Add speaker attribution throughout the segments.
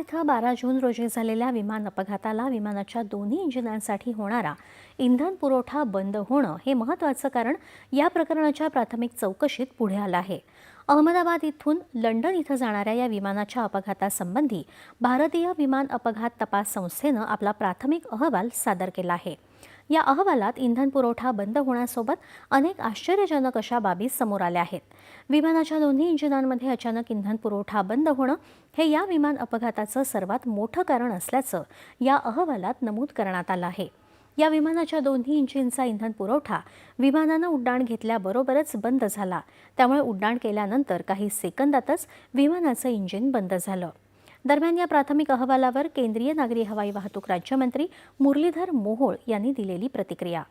Speaker 1: इथं बारा जून रोजी झालेल्या विमान अपघाताला विमानाच्या दोन्ही इंजिनांसाठी होणारा इंधन पुरवठा बंद होणं हे महत्त्वाचं कारण या प्रकरणाच्या प्राथमिक चौकशीत पुढे आलं आहे. अहमदाबाद इथून लंडन इथं जाणाऱ्या या विमानाच्या अपघातासंबंधी भारतीय विमान अपघात तपास संस्थेनं आपला प्राथमिक अहवाल सादर केला आहे. या अहवालात इंधन पुरवठा बंद होण्यासोबत अनेक आश्चर्यजनक अशा बाबी समोर आल्या आहेत. विमानाच्या दोन्ही इंजिनांमध्ये अचानक इंधन पुरवठा बंद होणं हे या विमान अपघाताचं सर्वात मोठं कारण असल्याचं या अहवालात नमूद करण्यात आलं आहे. या विमानाच्या दोन्ही इंजिनचा इंधन पुरवठा विमानानं उड्डाण घेतल्याबरोबरच बंद झाला. त्यामुळे उड्डाण केल्यानंतर काही सेकंदातच विमानाचं इंजिन बंद झालं. दरम्यान या प्राथमिक अहवालावर केंद्रीय नागरी हवाई वाहतूक राज्यमंत्री मुरलीधर मोहोळ यांनी दिलेली प्रतिक्रिया.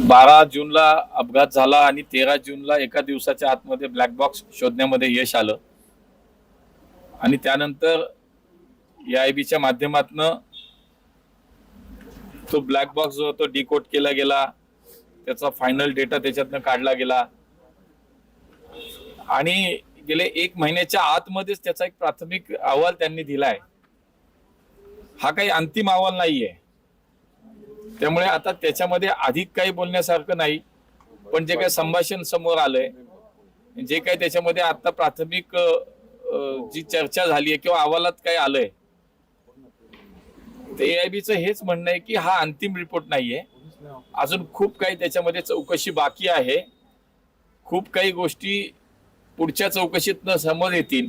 Speaker 2: बारा जूनला अपघात झाला आणि तेरा जूनला एका दिवसाच्या आतमध्ये ब्लॅक बॉक्स शोधण्यामध्ये यश आलं. आणि त्यानंतर या आय बीच्या माध्यमातन तो ब्लॅक बॉक्स जो तो डिकोट केला गेला. त्याचा फायनल डेटा त्याच्यातनं काढला गेला. आणि गेले एक महिन्याच्या आतमध्येच त्याचा एक प्राथमिक अहवाल त्यांनी दिलाय. हा काही अंतिम अहवाल नाहीये. त्यामुळे आता त्याच्यामध्ये अधिक काही बोलण्यासारखं नाही पण जे काही संभाषण समोर आलंय जे काही त्याच्यामध्ये आता प्राथमिक जी चर्चा झाली आहे किंवा अहवालात काय आलंय ते एआयबीचं हेच म्हणणं आहे की हा अंतिम रिपोर्ट नाहीये. अजून खूप काही त्याच्यामध्ये चौकशी बाकी आहे. खूप काही गोष्टी पुढच्या चौकशीतनं समोर येतील.